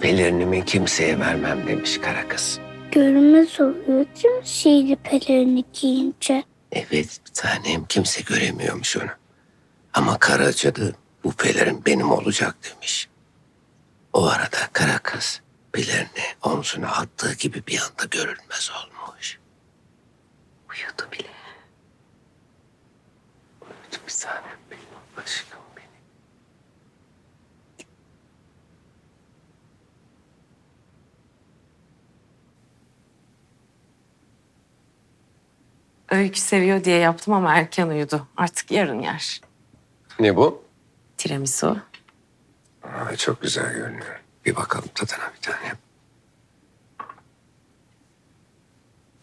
Pelerinimi kimseye vermem demiş kara kız. Görünmez oluyor değil mi sihirli pelerini giyince? Evet bir tanem kimse göremiyormuş onu. Ama kara cadı bu pelerin benim olacak demiş. O arada kara kız pelerini omzuna attığı gibi bir anda görülmez olmuş. Uyudu bile. Uyudu bir tanem benim aşkım Öykü seviyor diye yaptım ama erken uyudu. Artık yarın yer. Ne bu? Tiramisu. Aa, çok güzel görünüyor. Bir bakalım tadına bir tane.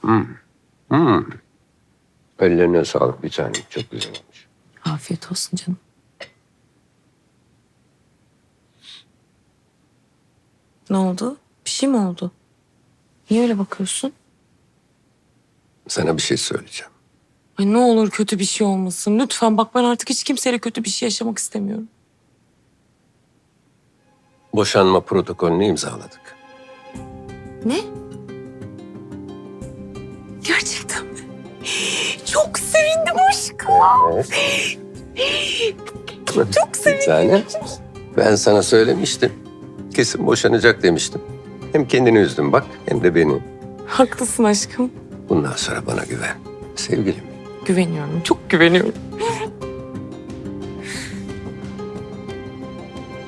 Hmm. Hmm. Ellerine sağlık bir tane. Çok güzel olmuş. Afiyet olsun canım. Ne oldu? Bir şey mi oldu? Niye öyle bakıyorsun? Sana bir şey söyleyeceğim. Ay ne olur kötü bir şey olmasın. Lütfen bak ben artık hiç kimseyle kötü bir şey yaşamak istemiyorum. Boşanma protokolünü imzaladık. Ne? Gerçekten mi? Çok sevindim aşkım. Çok Bir sevindim. tane. Ben sana söylemiştim. Kesin boşanacak demiştim. Hem kendini üzdün bak hem de beni. Haklısın aşkım. Bundan sonra bana güven. Sevgilim. Güveniyorum. Çok güveniyorum.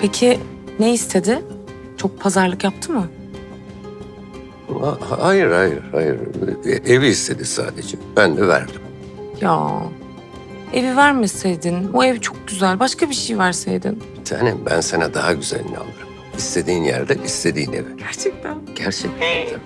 Peki ne istedi? Çok pazarlık yaptı mı? Ha- Hayır, hayır, hayır. E- Evi istedi sadece. Ben de verdim. Ya evi vermeseydin. O ev çok güzel. Başka bir şey verseydin. Bir tanem ben sana daha güzelini alırım. İstediğin yerde, istediğin eve. Gerçekten. Gerçekten.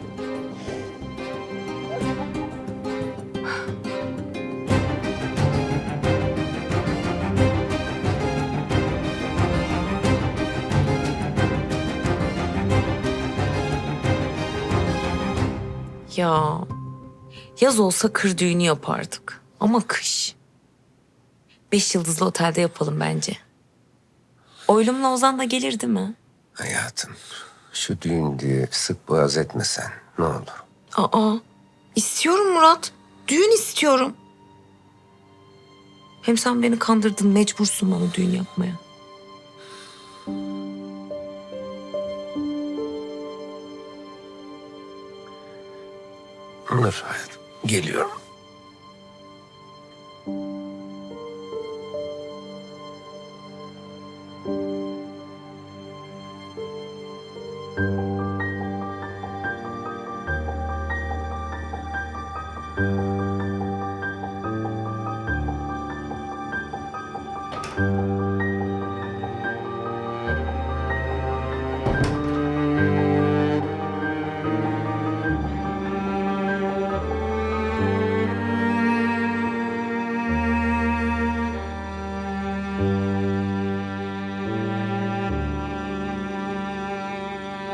Ya yaz olsa kır düğünü yapardık. Ama kış. Beş yıldızlı otelde yapalım bence. Oylumla Ozan da gelir değil mi? Hayatım, şu düğün diye sık boğaz etmesen ne olur. Aa, istiyorum Murat. Düğün istiyorum. Hem sen beni kandırdın, mecbursun bana düğün yapmaya. Anlar. Geliyorum.